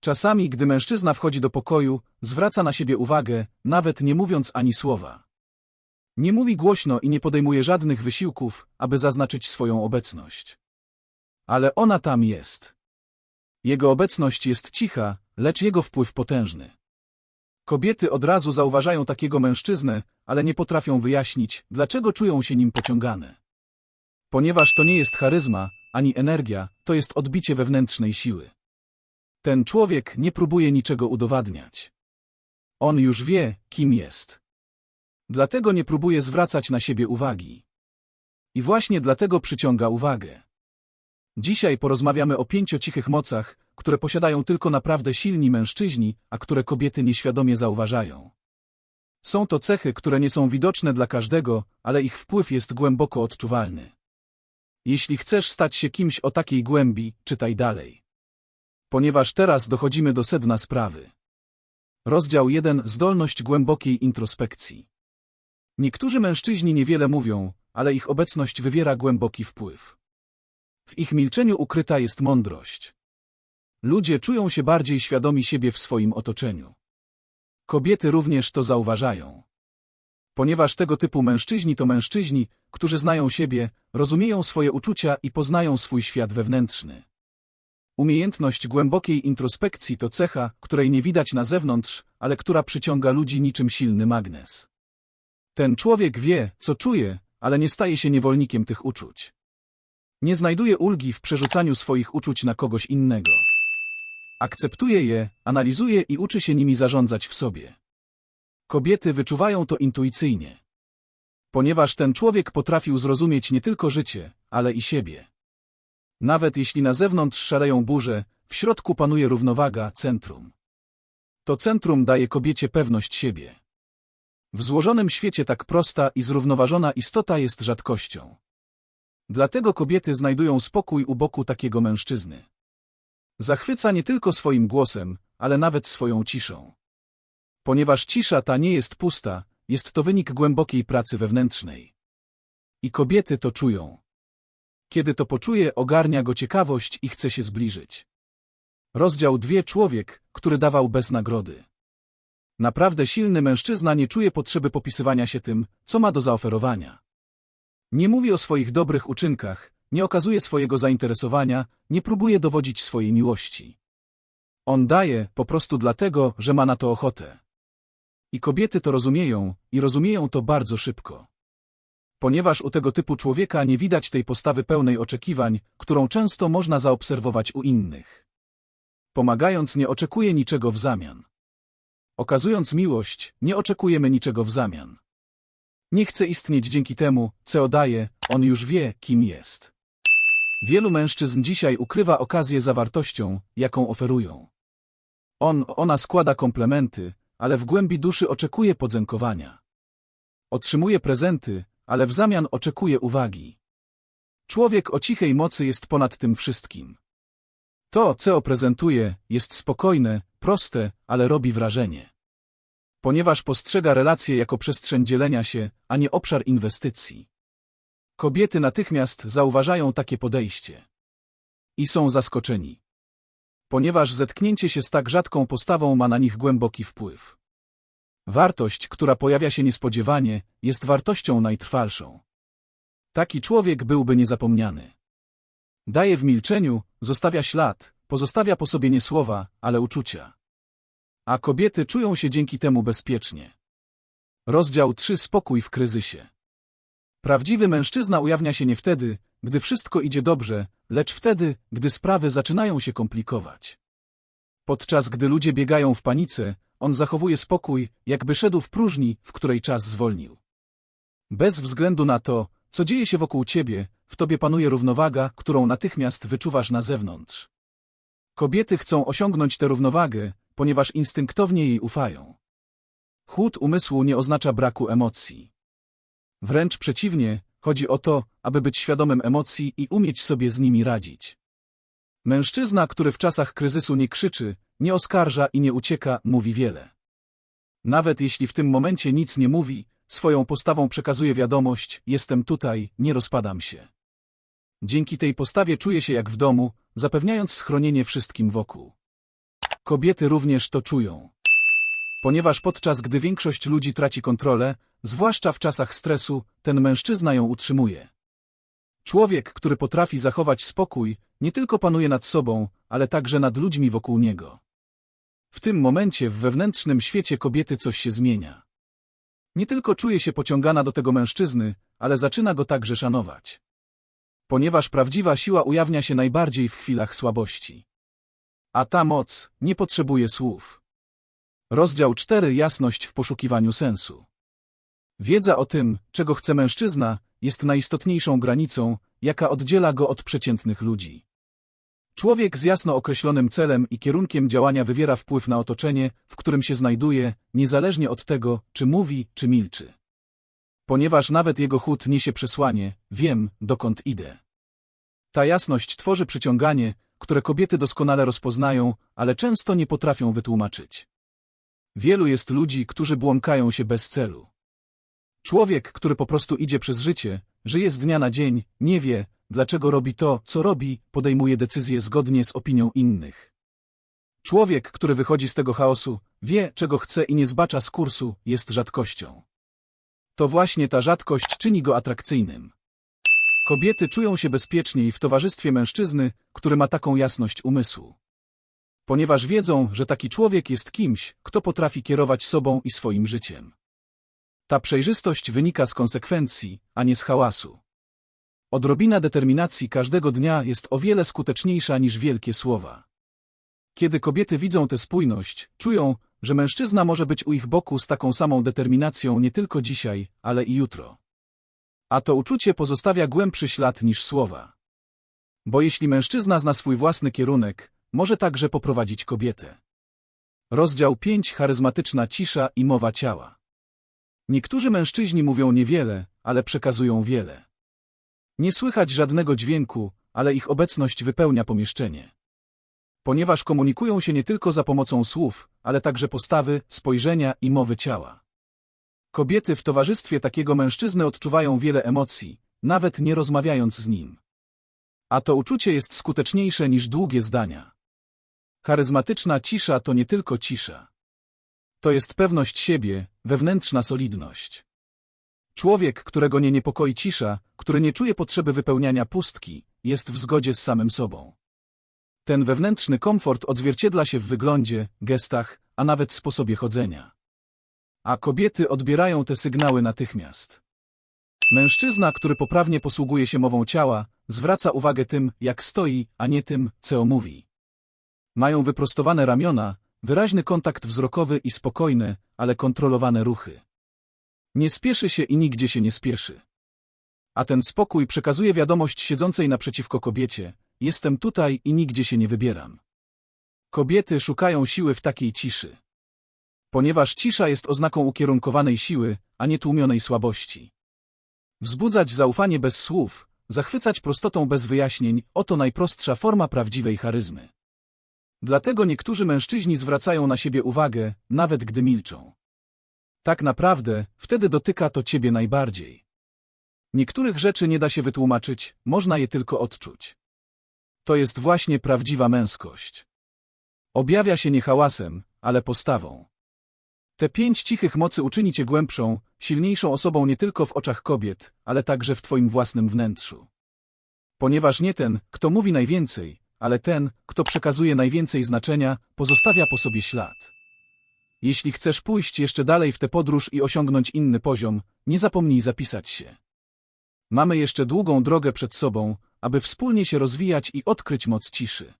Czasami, gdy mężczyzna wchodzi do pokoju, zwraca na siebie uwagę, nawet nie mówiąc ani słowa. Nie mówi głośno i nie podejmuje żadnych wysiłków, aby zaznaczyć swoją obecność. Ale ona tam jest. Jego obecność jest cicha, lecz jego wpływ potężny. Kobiety od razu zauważają takiego mężczyznę, ale nie potrafią wyjaśnić, dlaczego czują się nim pociągane. Ponieważ to nie jest charyzma, ani energia, to jest odbicie wewnętrznej siły. Ten człowiek nie próbuje niczego udowadniać. On już wie, kim jest. Dlatego nie próbuje zwracać na siebie uwagi. I właśnie dlatego przyciąga uwagę. Dzisiaj porozmawiamy o pięciu cichych mocach, które posiadają tylko naprawdę silni mężczyźni, a które kobiety nieświadomie zauważają. Są to cechy, które nie są widoczne dla każdego, ale ich wpływ jest głęboko odczuwalny. Jeśli chcesz stać się kimś o takiej głębi, czytaj dalej. Ponieważ teraz dochodzimy do sedna sprawy. Rozdział 1. Zdolność głębokiej introspekcji. Niektórzy mężczyźni niewiele mówią, ale ich obecność wywiera głęboki wpływ. W ich milczeniu ukryta jest mądrość. Ludzie czują się bardziej świadomi siebie w swoim otoczeniu. Kobiety również to zauważają. Ponieważ tego typu mężczyźni to mężczyźni, którzy znają siebie, rozumieją swoje uczucia i poznają swój świat wewnętrzny. Umiejętność głębokiej introspekcji to cecha, której nie widać na zewnątrz, ale która przyciąga ludzi niczym silny magnes. Ten człowiek wie, co czuje, ale nie staje się niewolnikiem tych uczuć. Nie znajduje ulgi w przerzucaniu swoich uczuć na kogoś innego. Akceptuje je, analizuje i uczy się nimi zarządzać w sobie. Kobiety wyczuwają to intuicyjnie. Ponieważ ten człowiek potrafił zrozumieć nie tylko życie, ale i siebie. Nawet jeśli na zewnątrz szaleją burze, w środku panuje równowaga, centrum. To centrum daje kobiecie pewność siebie. W złożonym świecie tak prosta i zrównoważona istota jest rzadkością. Dlatego kobiety znajdują spokój u boku takiego mężczyzny. Zachwyca nie tylko swoim głosem, ale nawet swoją ciszą. Ponieważ cisza ta nie jest pusta, jest to wynik głębokiej pracy wewnętrznej. I kobiety to czują. Kiedy to poczuje, ogarnia go ciekawość i chce się zbliżyć. Rozdział dwie Człowiek, który dawał bez nagrody. Naprawdę silny mężczyzna nie czuje potrzeby popisywania się tym, co ma do zaoferowania. Nie mówi o swoich dobrych uczynkach, nie okazuje swojego zainteresowania, nie próbuje dowodzić swojej miłości. On daje po prostu dlatego, że ma na to ochotę. I kobiety to rozumieją, i rozumieją to bardzo szybko. Ponieważ u tego typu człowieka nie widać tej postawy pełnej oczekiwań, którą często można zaobserwować u innych. Pomagając nie oczekuje niczego w zamian. Okazując miłość, nie oczekujemy niczego w zamian. Nie chce istnieć dzięki temu, co daje, on już wie, kim jest. Wielu mężczyzn dzisiaj ukrywa okazję zawartością, jaką oferują. On, ona składa komplementy, ale w głębi duszy oczekuje podziękowania. Otrzymuje prezenty, ale w zamian oczekuje uwagi. Człowiek o cichej mocy jest ponad tym wszystkim. To, co prezentuje, jest spokojne, proste, ale robi wrażenie. Ponieważ postrzega relacje jako przestrzeń dzielenia się, a nie obszar inwestycji. Kobiety natychmiast zauważają takie podejście. I są zaskoczeni. Ponieważ zetknięcie się z tak rzadką postawą ma na nich głęboki wpływ. Wartość, która pojawia się niespodziewanie, jest wartością najtrwalszą. Taki człowiek byłby niezapomniany. Daje w milczeniu, zostawia ślad, pozostawia po sobie nie słowa, ale uczucia. A kobiety czują się dzięki temu bezpiecznie. Rozdział 3 Spokój w kryzysie. Prawdziwy mężczyzna ujawnia się nie wtedy, gdy wszystko idzie dobrze, lecz wtedy, gdy sprawy zaczynają się komplikować. Podczas gdy ludzie biegają w panice, on zachowuje spokój, jakby szedł w próżni, w której czas zwolnił. Bez względu na to, co dzieje się wokół ciebie, w tobie panuje równowaga, którą natychmiast wyczuwasz na zewnątrz. Kobiety chcą osiągnąć tę równowagę, ponieważ instynktownie jej ufają. Chłód umysłu nie oznacza braku emocji. Wręcz przeciwnie, chodzi o to, aby być świadomym emocji i umieć sobie z nimi radzić. Mężczyzna, który w czasach kryzysu nie krzyczy, nie oskarża i nie ucieka, mówi wiele. Nawet jeśli w tym momencie nic nie mówi, swoją postawą przekazuje wiadomość, jestem tutaj, nie rozpadam się. Dzięki tej postawie czuje się jak w domu, zapewniając schronienie wszystkim wokół. Kobiety również to czują. Ponieważ podczas gdy większość ludzi traci kontrolę, zwłaszcza w czasach stresu, ten mężczyzna ją utrzymuje. Człowiek, który potrafi zachować spokój, nie tylko panuje nad sobą, ale także nad ludźmi wokół niego. W tym momencie w wewnętrznym świecie kobiety coś się zmienia. Nie tylko czuje się pociągana do tego mężczyzny, ale zaczyna go także szanować. Ponieważ prawdziwa siła ujawnia się najbardziej w chwilach słabości. A ta moc nie potrzebuje słów. Rozdział 4 Jasność w poszukiwaniu sensu. Wiedza o tym, czego chce mężczyzna, jest najistotniejszą granicą, jaka oddziela go od przeciętnych ludzi. Człowiek z jasno określonym celem i kierunkiem działania wywiera wpływ na otoczenie, w którym się znajduje, niezależnie od tego, czy mówi, czy milczy. Ponieważ nawet jego chód niesie przesłanie, wiem, dokąd idę. Ta jasność tworzy przyciąganie, które kobiety doskonale rozpoznają, ale często nie potrafią wytłumaczyć. Wielu jest ludzi, którzy błąkają się bez celu. Człowiek, który po prostu idzie przez życie, żyje z dnia na dzień, nie wie, dlaczego robi to, co robi, podejmuje decyzje zgodnie z opinią innych. Człowiek, który wychodzi z tego chaosu, wie, czego chce i nie zbacza z kursu, jest rzadkością. To właśnie ta rzadkość czyni go atrakcyjnym. Kobiety czują się bezpieczniej w towarzystwie mężczyzny, który ma taką jasność umysłu. Ponieważ wiedzą, że taki człowiek jest kimś, kto potrafi kierować sobą i swoim życiem. Ta przejrzystość wynika z konsekwencji, a nie z hałasu. Odrobina determinacji każdego dnia jest o wiele skuteczniejsza niż wielkie słowa. Kiedy kobiety widzą tę spójność, czują, że mężczyzna może być u ich boku z taką samą determinacją nie tylko dzisiaj, ale i jutro. A to uczucie pozostawia głębszy ślad niż słowa. Bo jeśli mężczyzna zna swój własny kierunek, może także poprowadzić kobietę. Rozdział 5 Charyzmatyczna cisza i mowa ciała. Niektórzy mężczyźni mówią niewiele, ale przekazują wiele. Nie słychać żadnego dźwięku, ale ich obecność wypełnia pomieszczenie. Ponieważ komunikują się nie tylko za pomocą słów, ale także postawy, spojrzenia i mowy ciała. Kobiety w towarzystwie takiego mężczyzny odczuwają wiele emocji, nawet nie rozmawiając z nim. A to uczucie jest skuteczniejsze niż długie zdania. Charyzmatyczna cisza to nie tylko cisza. To jest pewność siebie, wewnętrzna solidność. Człowiek, którego nie niepokoi cisza, który nie czuje potrzeby wypełniania pustki, jest w zgodzie z samym sobą. Ten wewnętrzny komfort odzwierciedla się w wyglądzie, gestach, a nawet sposobie chodzenia. A kobiety odbierają te sygnały natychmiast. Mężczyzna, który poprawnie posługuje się mową ciała, zwraca uwagę tym, jak stoi, a nie tym, co mówi. Mają wyprostowane ramiona, wyraźny kontakt wzrokowy i spokojne, ale kontrolowane ruchy. Nie spieszy się i nigdzie się nie spieszy. A ten spokój przekazuje wiadomość siedzącej naprzeciwko kobiecie, jestem tutaj i nigdzie się nie wybieram. Kobiety szukają siły w takiej ciszy. Ponieważ cisza jest oznaką ukierunkowanej siły, a nie tłumionej słabości. Wzbudzać zaufanie bez słów, zachwycać prostotą bez wyjaśnień, oto najprostsza forma prawdziwej charyzmy. Dlatego niektórzy mężczyźni zwracają na siebie uwagę, nawet gdy milczą. Tak naprawdę, wtedy dotyka to ciebie najbardziej. Niektórych rzeczy nie da się wytłumaczyć, można je tylko odczuć. To jest właśnie prawdziwa męskość. Objawia się nie hałasem, ale postawą. Te pięć cichych mocy uczyni cię głębszą, silniejszą osobą nie tylko w oczach kobiet, ale także w twoim własnym wnętrzu. Ponieważ nie ten, kto mówi najwięcej, ale ten, kto przekazuje najwięcej znaczenia, pozostawia po sobie ślad. Jeśli chcesz pójść jeszcze dalej w tę podróż i osiągnąć inny poziom, nie zapomnij zapisać się. Mamy jeszcze długą drogę przed sobą, aby wspólnie się rozwijać i odkryć moc ciszy.